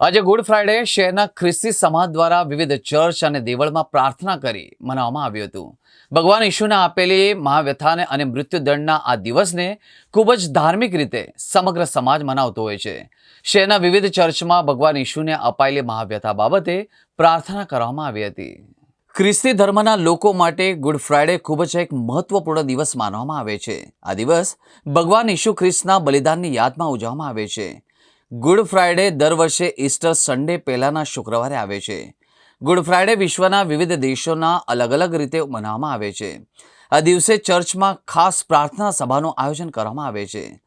આજે good Friday શહેરના ખ્રિસ્તી સમાજ દ્વારા વિવિધ ચર્ચ અને દેવળમાં પ્રાર્થના કરી મનાવવામાં આવ્યું હતું. ભગવાન ઈશુને આપેલી મહાવ્યથાને અને મૃત્યુદંડના આ દિવસને ખૂબ જ ધાર્મિક રીતે સમગ્ર સમાજ મનાવતો હોય છે. શહેરના વિવિધ ચર્ચમાં ભગવાન ઈશુને અપાયેલી મહાવ્યથા બાબતે પ્રાર્થના કરવામાં આવી હતી. ખ્રિસ્તી ધર્મના લોકો માટે ગુડ ફ્રાઇડે ખૂબ જ એક મહત્વપૂર્ણ દિવસ માનવામાં આવે છે. આ દિવસ ભગવાન ઈશુ ખ્રિસ્તના બલિદાનની યાદમાં ઉજવવામાં આવે છે. ગુડ ફ્રાઇડે દર વર્ષે ઈસ્ટર સન્ડે પહેલાના શુક્રવારે આવે છે. ગુડ ફ્રાઇડે વિશ્વના વિવિધ દેશોના અલગ અલગ રીતે મનાવવામાં આવે છે. આ દિવસે ચર્ચમાં ખાસ પ્રાર્થના સભાનું આયોજન કરવામાં આવે છે.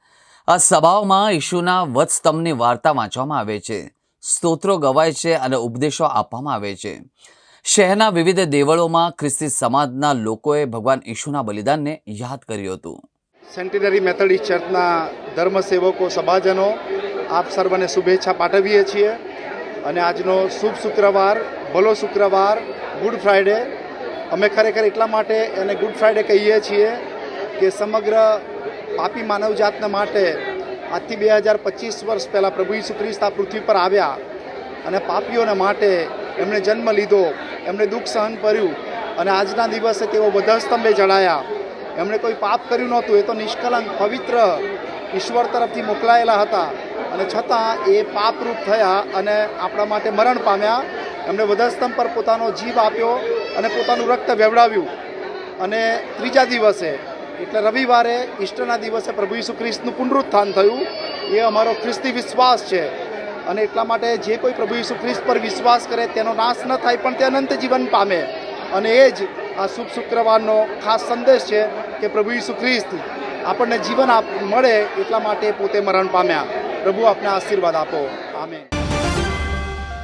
આ સભાઓમાં ઈશુના વત્સતમની વાર્તા વાંચવામાં આવે છે. સ્તોત્રો ગવાય છે અને ઉપદેશો આપવામાં આવે છે. શહેરના વિવિધ દેવળોમાં ખ્રિસ્તી સમાજના લોકોએ ભગવાન ઈશુના બલિદાનને યાદ કર્યું હતું. સેન્ટિનરી મેથડિસ્ટ ચર્ચના ધર્મસેવકો, સભાજનો આપ સર્વને શુભેચ્છા પાઠવીએ છીએ અને આજનો શુભ શુક્રવાર, ભલો શુક્રવાર, ગુડ ફ્રાઇડે. અમે ખરેખર એટલા માટે એને ગુડ ફ્રાઇડે કહીએ છીએ કે સમગ્ર પાપી માનવજાતને માટે આજથી બે હજાર પચીસ વર્ષ પહેલાં પ્રભુ ઈસુ આ પૃથ્વી પર આવ્યા અને પાપીઓને માટે એમણે જન્મ લીધો, એમણે દુઃખ સહન કર્યું અને આજના દિવસે તેઓ બધા સ્તંભે ચડાયા એમણે કોઈ પાપ કર્યું નહોતું, એ તો નિષ્કલંક, પવિત્ર ઈશ્વર તરફથી મોકલાયેલા હતા અને છતાં એ પાપરૂપ થયા અને આપણા માટે મરણ પામ્યા. એમણે વધસ્તંભ પર પોતાનો જીવ આપ્યો અને પોતાનું રક્ત વેવડાવ્યું. અને ત્રીજા દિવસે, એટલે રવિવારે, ઈસ્ટરના દિવસે પ્રભુ ઈસુ ખ્રિસ્તનું પુનરુત્થાન થયું. એ અમારો ખ્રિસ્તી વિશ્વાસ છે. અને એટલા માટે જે કોઈ પ્રભુ ઈસુ ખ્રિસ્ત પર વિશ્વાસ કરે, તેનો નાશ ન થાય, પણ તે અનંત જીવન પામે. અને એ જ આ શુભ શુક્રવારનો ખાસ સંદેશ છે કે પ્રભુ ઈસુ ખ્રિસ્ત આપણને જીવન મળે એટલા માટે પોતે મરણ પામ્યા. પ્રભુ આપને આશીર્વાદ આપો. આમેન.